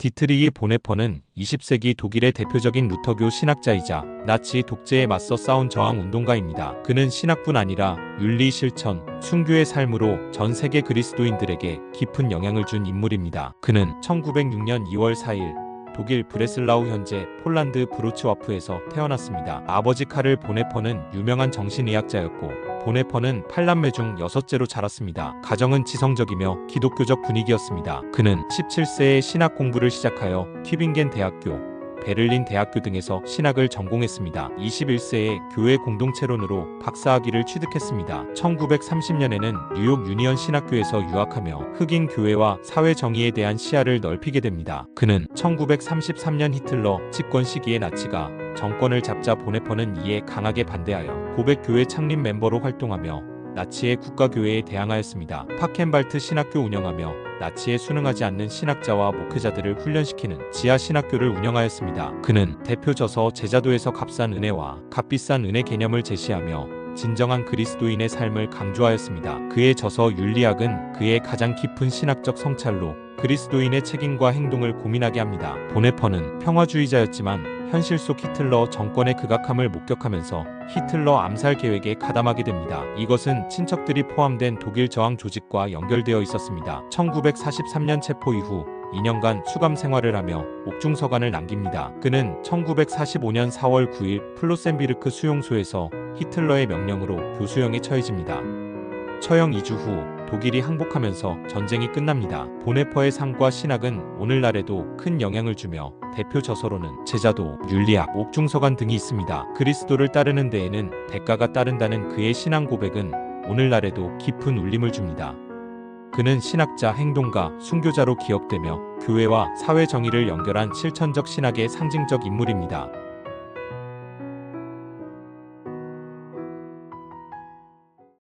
디트리히 보네퍼는 20세기 독일의 대표적인 루터교 신학자이자 나치 독재에 맞서 싸운 저항 운동가입니다. 그는 신학뿐 아니라 윤리 실천, 순교의 삶으로 전 세계 그리스도인들에게 깊은 영향을 준 인물입니다. 그는 1906년 2월 4일 독일 브레슬라우 현재 폴란드 브로츠와프에서 태어났습니다. 아버지 카를 보네퍼는 유명한 정신의학자였고 보네퍼는 팔남매 중 여섯째로 자랐습니다. 가정은 지성적이며 기독교적 분위기였습니다. 그는 17세에 신학 공부를 시작하여 튜빙겐 대학교, 베를린 대학교 등에서 신학을 전공했습니다. 21세에 교회 공동체론으로 박사학위를 취득했습니다. 1930년에는 뉴욕 유니언 신학교에서 유학하며 흑인 교회와 사회 정의에 대한 시야를 넓히게 됩니다. 그는 1933년 히틀러 집권 시기에 나치가 정권을 잡자 보네퍼는 이에 강하게 반대하여 고백교회 창립 멤버로 활동하며 나치의 국가교회에 대항하였습니다. 파켄발트 신학교 운영하며 나치에 순응하지 않는 신학자와 목회자들을 훈련시키는 지하 신학교를 운영하였습니다. 그는 대표 저서 제자도에서 값싼 은혜와 값비싼 은혜 개념을 제시하며 진정한 그리스도인의 삶을 강조하였습니다. 그의 저서 윤리학은 그의 가장 깊은 신학적 성찰로 그리스도인의 책임과 행동을 고민하게 합니다. 보네퍼는 평화주의자였지만 현실 속 히틀러 정권의 극악함을 목격하면서 히틀러 암살 계획에 가담하게 됩니다. 이것은 친척들이 포함된 독일 저항 조직과 연결되어 있었습니다. 1943년 체포 이후 2년간 수감 생활을 하며 옥중 서간을 남깁니다. 그는 1945년 4월 9일 플로센비르크 수용소에서 히틀러의 명령으로 교수형에 처해집니다. 처형 2주 후 독일이 항복하면서 전쟁이 끝납니다. 보네퍼의 삶과 신학은 오늘날에도 큰 영향을 주며 대표 저서로는 제자도, 윤리학, 옥중서관 등이 있습니다. 그리스도를 따르는 데에는 대가가 따른다는 그의 신앙 고백은 오늘날에도 깊은 울림을 줍니다. 그는 신학자, 행동가, 순교자로 기억되며 교회와 사회 정의를 연결한 실천적 신학의 상징적 인물입니다.